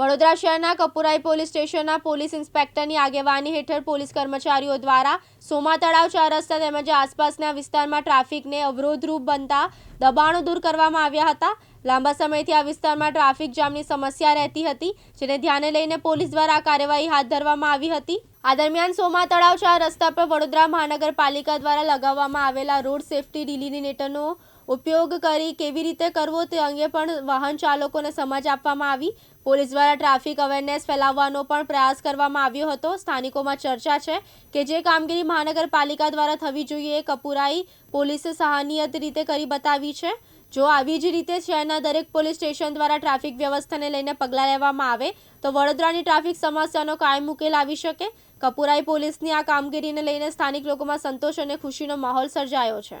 વડોદરા શહેરના કપુરાઈ પોલીસ સ્ટેશનના પોલીસ ઇન્સ્પેક્ટરની આગેવાની હેઠળ પોલીસ કર્મચારીઓ દ્વારા સોમા તળાવ ચાર રસ્તા તેમજ આસપાસના વિસ્તારમાં ટ્રાફિકને અવરોધરૂપ બનતા દબાણો દૂર કરવામાં આવ્યા હતા. લાંબા સમયથી આ વિસ્તારમાં ટ્રાફિક જામની સમસ્યા રહેતી હતી, જેને ધ્યાને લઈને પોલીસ દ્વારા આ કાર્યવાહી હાથ ધરવામાં આવી હતી. આ દરમિયાન સોમા તળાવ ચાર રસ્તા પર વડોદરા મહાનગરપાલિકા દ્વારા લગાવવામાં આવેલા રોડ સેફટી ડિલિમિનેટરનો ઉપયોગ કરી કેવી રીતે કરવો તે અંગે પણ વાહન ચાલકોને સમજ આપવામાં આવી. પોલીસ દ્વારા ટ્રાફિક અવેરનેસ ફેલાવવાનો પણ પ્રયાસ કરવામાં આવ્યો હતો. સ્થાનિકોમાં ચર્ચા છે કે જે કામગીરી મહાનગરપાલિકા દ્વારા થવી જોઈએ એ કપુરાઈ પોલીસે સહાનિયત રીતે કરી બતાવી છે. જો આવી જ રીતે શહેરના દરેક પોલીસ સ્ટેશન દ્વારા ટ્રાફિક વ્યવસ્થાને લઈને પગલાં લેવામાં આવે, તો વડોદરાની ટ્રાફિક સમસ્યાનો કાયમ ઉકેલ આવી શકે. કપુરાઈ પોલીસની આ કામગીરીને લઈને સ્થાનિક લોકોમાં સંતોષ અને ખુશીનો માહોલ સર્જાયો છે.